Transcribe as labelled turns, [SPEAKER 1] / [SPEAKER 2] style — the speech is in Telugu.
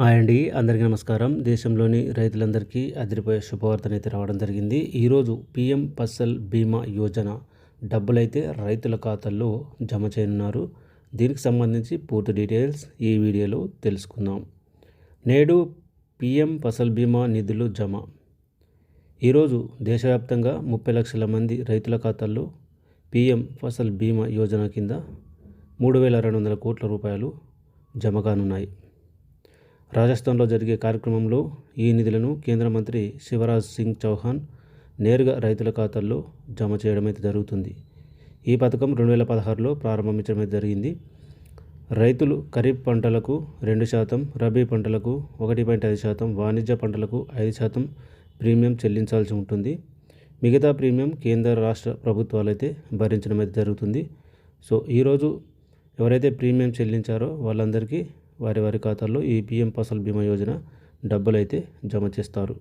[SPEAKER 1] హాయ్ అండి అందరికీ నమస్కారం. దేశంలోని రైతులందరికీ అదిరిపోయే శుభవార్తన రావడం జరిగింది. ఈరోజు పిఎం ఫసల్ బీమా యోజన డబ్బులైతే రైతుల ఖాతాల్లో జమ చేయనున్నారు. దీనికి సంబంధించి పూర్తి డీటెయిల్స్ ఈ వీడియోలో తెలుసుకుందాం. నేడు పిఎం ఫసల్ బీమా నిధులు జమ. ఈరోజు దేశవ్యాప్తంగా ముప్పై లక్షల మంది రైతుల ఖాతాల్లో పిఎం ఫసల్ బీమా యోజన కింద మూడు వేల రెండు వందల కోట్ల రూపాయలు జమ కానున్నాయి. రాజస్థాన్లో జరిగే కార్యక్రమంలో ఈ నిధులను కేంద్ర మంత్రి శివరాజ్ సింగ్ చౌహాన్ నేరుగా రైతుల ఖాతాల్లో జమ చేయడం అయితే జరుగుతుంది. ఈ పథకం రెండు వేల పదహారులో ప్రారంభించడం అయితే జరిగింది. రైతులు ఖరీఫ్ పంటలకు రెండు శాతం రబీ పంటలకు ఒకటి పాయింట్ ఐదు శాతం వాణిజ్య పంటలకు ఐదు శాతం ప్రీమియం చెల్లించాల్సి ఉంటుంది. మిగతా ప్రీమియం కేంద్ర రాష్ట్ర ప్రభుత్వాలు అయితే భరించడం అయితే జరుగుతుంది. సో ఈరోజు ఎవరైతే ప్రీమియం చెల్లించారో వాళ్ళందరికీ వారి వారి ఖాతాల్లో ఈ పిఎం ఫసల్ బీమా యోజన డబ్బులు అయితే జమ చేస్తారు.